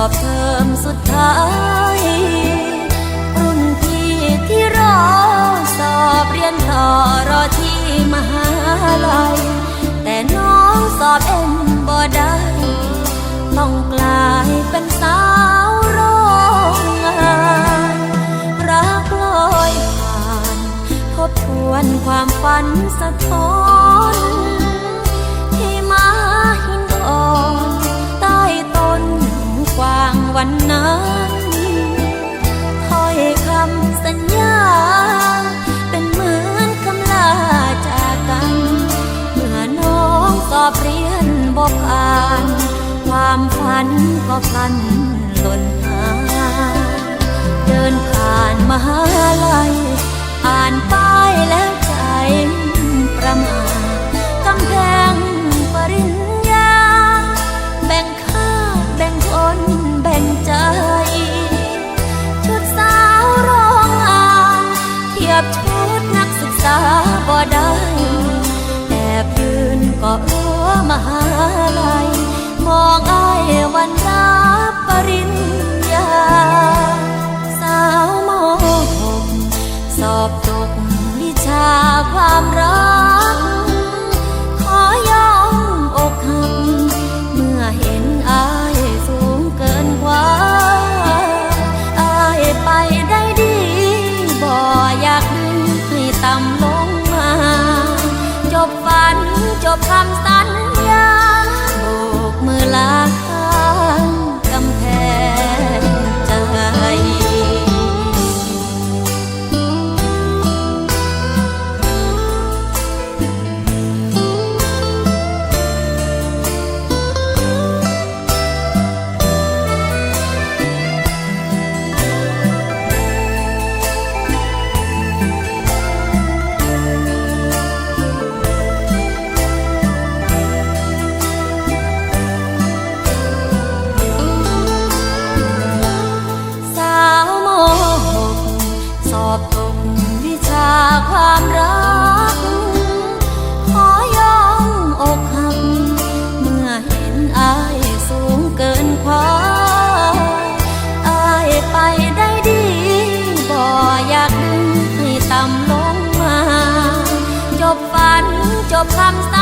อบเทอมสุดท้าย รุ่นพี่ที่รอสอบเรียนต่อรอที่มหาลัย แต่น้องสอบเอ็นบ่ได้ ต้องกลายเป็นสาวโรงงานรักลอยผ่าน ทบทวนความฝันสะท้อน ความฝันก็พลันหล่นหายเดินผ่านมหาลัย อ่านป้ายแล้วใจประมาทกำแพงปริญญา แบ่งค่าแบ่งคนแบ่งใจชุดสาวโรงงานเทียบชุดนักศึกษาบ่ได้แอบยืนก็รั้วมหาลัย ของไอ้วันรับปริญญา สาวมหกสอบตกวิชาความรัก ขอยอมอกหักเมื่อเห็นไอาสูงเกินกว่าไอาไปได้ดีบ่อยากดึงให้ต่ำลงมา จบฝันจบคำสัญ อบตกวิชาความรัก ขอยอมอกหัก เมื่อเห็นอายสูงเกินความอายไปได้ดีบ่อยากดึงให้ต่ำลงมา จบฝันจบคำสา